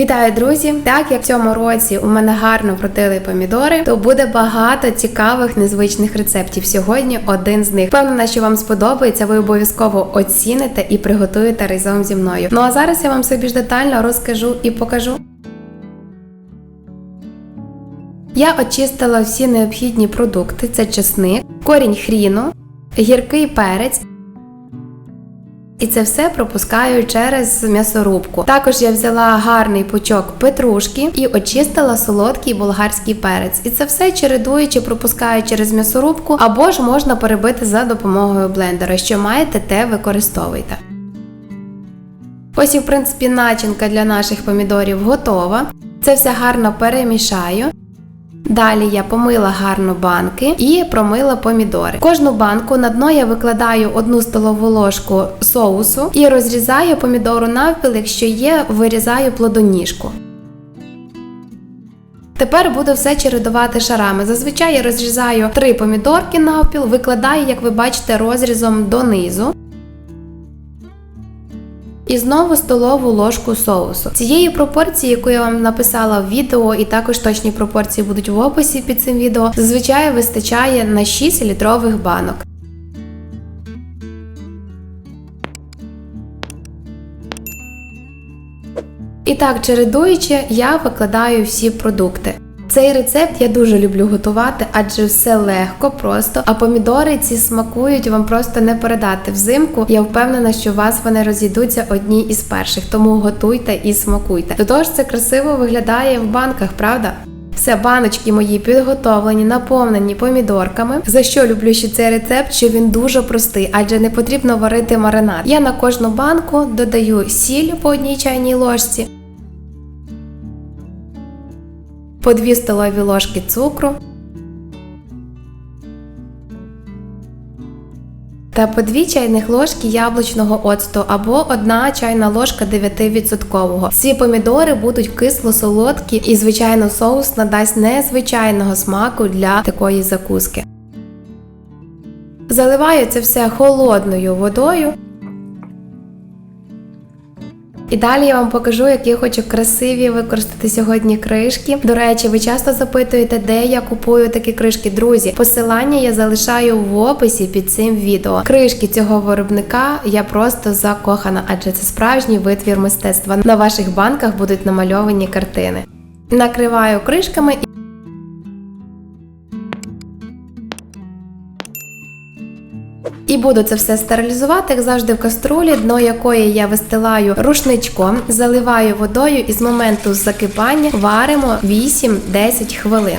Вітаю, друзі! Так як в цьому році у мене гарно вродили помідори, то буде багато цікавих незвичних рецептів. Сьогодні один з них. Впевнена, що вам сподобається. Ви обов'язково оціните і приготуєте разом зі мною. Ну а зараз я вам все більш детально розкажу і покажу. Я очистила всі необхідні продукти: це чесник, корінь хріну, гіркий перець. І це все пропускаю через м'ясорубку. Також я взяла гарний пучок петрушки і очистила солодкий болгарський перець. І це все чередуючи, пропускаю через м'ясорубку, або ж можна перебити за допомогою блендера. Що маєте, те використовуйте. Ось і в принципі начинка для наших помідорів готова. Це все гарно перемішаю. Далі я помила гарно банки і промила помідори. Кожну банку на дно я викладаю одну столову ложку соусу і розрізаю помідору навпіл, якщо є, вирізаю плодоніжку. Тепер буду все чередувати шарами. Зазвичай я розрізаю три помідорки навпіл, викладаю, як ви бачите, розрізом донизу. І знову столову ложку соусу. Цієї пропорції, яку я вам написала в відео, і також точні пропорції будуть в описі під цим відео, зазвичай вистачає на 6 літрових банок. І так, чередуючи, я викладаю всі продукти. Цей рецепт я дуже люблю готувати, адже все легко, просто. А помідори ці смакують вам просто не передати взимку. Я впевнена, що у вас вони розійдуться одні із перших, тому готуйте і смакуйте. До того ж, це красиво виглядає в банках, правда? Все, баночки мої підготовлені, наповнені помідорками. За що люблю ще цей рецепт, що він дуже простий, адже не потрібно варити маринад. Я на кожну банку додаю сіль по одній чайній ложці. По 2 столові ложки цукру та по 2 чайних ложки яблучного оцту або 1 чайна ложка 9%. Ці помідори будуть кисло-солодкі і, звичайно, соус надасть незвичайного смаку для такої закуски. Заливаю це все холодною водою. І далі я вам покажу, які хочу красиві використати сьогодні кришки. До речі, ви часто запитуєте, де я купую такі кришки. Друзі, посилання я залишаю в описі під цим відео. Кришки цього виробника я просто закохана, адже це справжній витвір мистецтва. На ваших банках будуть намальовані картини. Накриваю кришками і. І буду це все стерилізувати, як завжди, в каструлі, дно якої я вистилаю рушничком, заливаю водою і з моменту закипання варимо 8-10 хвилин.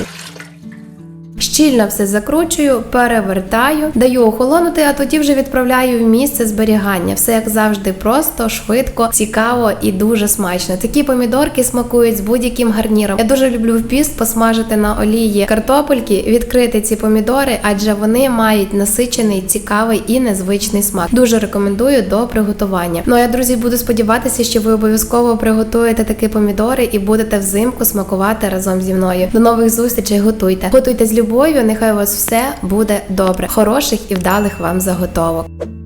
Щільно все закручую, перевертаю, даю охолонути, а тоді вже відправляю в місце зберігання. Все як завжди, просто, швидко, цікаво і дуже смачно. Такі помідорки смакують з будь-яким гарніром. Я дуже люблю в піст посмажити на олії картопельки, відкрити ці помідори, адже вони мають насичений, цікавий і незвичний смак. Дуже рекомендую до приготування. Ну а я, друзі, буду сподіватися, що ви обов'язково приготуєте такі помідори і будете взимку смакувати разом зі мною. До нових зустрічей, готуйте. Готуйте з любов'ю, нехай у вас все буде добре. Хороших і вдалих вам заготовок.